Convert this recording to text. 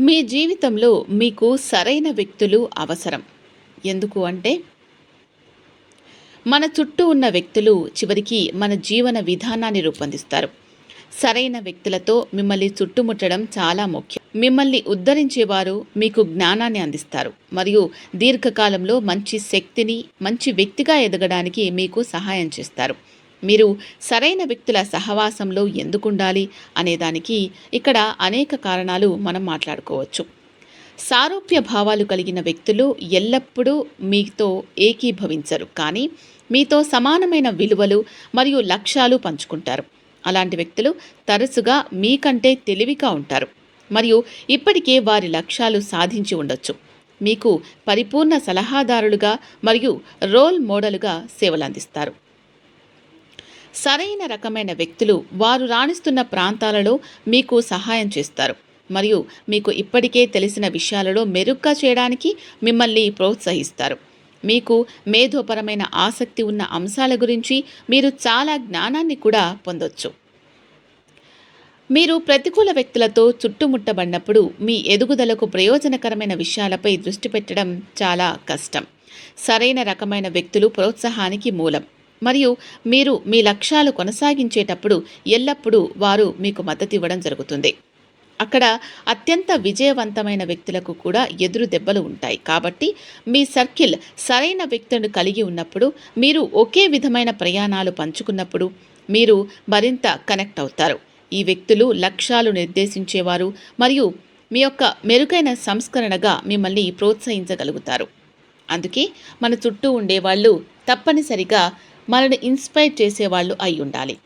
మీ జీవితంలో మీకు సరైన వ్యక్తులు అవసరం. ఎందుకు అంటే మన చుట్టూ ఉన్న వ్యక్తులు చివరికి మన జీవన విధానాన్ని రూపొందిస్తారు. సరైన వ్యక్తులతో మిమ్మల్ని చుట్టుముట్టడం చాలా ముఖ్యం. మిమ్మల్ని ఉద్ధరించేవారు మీకు జ్ఞానాన్ని అందిస్తారు. మరియు దీర్ఘకాలంలో మంచి శక్తిని మంచి వ్యక్తిగా ఎదగడానికి మీకు సహాయం చేస్తారు. మీరు సరైన వ్యక్తుల సహవాసంలో ఎందుకు ఉండాలి అనేదానికి ఇక్కడ అనేక కారణాలు మనం మాట్లాడుకోవచ్చు. సారూప్య భావాలు కలిగిన వ్యక్తులు ఎల్లప్పుడూ మీతో ఏకీభవించరు. కానీ మీతో సమానమైన విలువలు మరియు లక్ష్యాలు పంచుకుంటారు. అలాంటి వ్యక్తులు తరచుగా మీకంటే తెలివిగా ఉంటారు. మరియు ఇప్పటికే వారి లక్ష్యాలు సాధించి ఉండొచ్చు. మీకు పరిపూర్ణ సలహాదారులుగా మరియు రోల్ మోడలుగా సేవలు అందిస్తారు సరైన రకమైన వ్యక్తులు వారు రాణిస్తున్న ప్రాంతాలలో మీకు సహాయం చేస్తారు. మరియు మీకు ఇప్పటికే తెలిసిన విషయాలలో మెరుగ్గా చేయడానికి మిమ్మల్ని ప్రోత్సహిస్తారు. మీకు మేధోపరమైన ఆసక్తి ఉన్న అంశాల గురించి మీరు చాలా జ్ఞానాన్ని కూడా పొందొచ్చు. మీరు ప్రతికూల వ్యక్తులతో చుట్టుముట్టబడినప్పుడు మీ ఎదుగుదలకు ప్రయోజనకరమైన విషయాలపై దృష్టి పెట్టడం చాలా కష్టం. సరైన రకమైన వ్యక్తులు ప్రోత్సాహానికి మూలం. మరియు మీరు మీ లక్ష్యాలు కొనసాగించేటప్పుడు ఎల్లప్పుడూ వారు మీకు మద్దతు ఇవ్వడం జరుగుతుంది. అక్కడ అత్యంత విజయవంతమైన వ్యక్తులకు కూడా ఎదురు దెబ్బలు ఉంటాయి. కాబట్టి మీ సర్కిల్ సరైన వ్యక్తులను కలిగి ఉన్నప్పుడు మీరు ఒకే విధమైన ప్రయాణాలు పంచుకున్నప్పుడు మీరు మరింత కనెక్ట్ అవుతారు. ఈ వ్యక్తులు లక్ష్యాలు నిర్దేశించేవారు మరియు మీ యొక్క మెరుగైన సంస్కరణగా మిమ్మల్ని ప్రోత్సహించగలుగుతారు. అందుకే మన చుట్టూ ఉండేవాళ్ళు తప్పనిసరిగా మనల్ని ఇన్స్పైర్ చేసేవాళ్ళు అయి ఉండాలి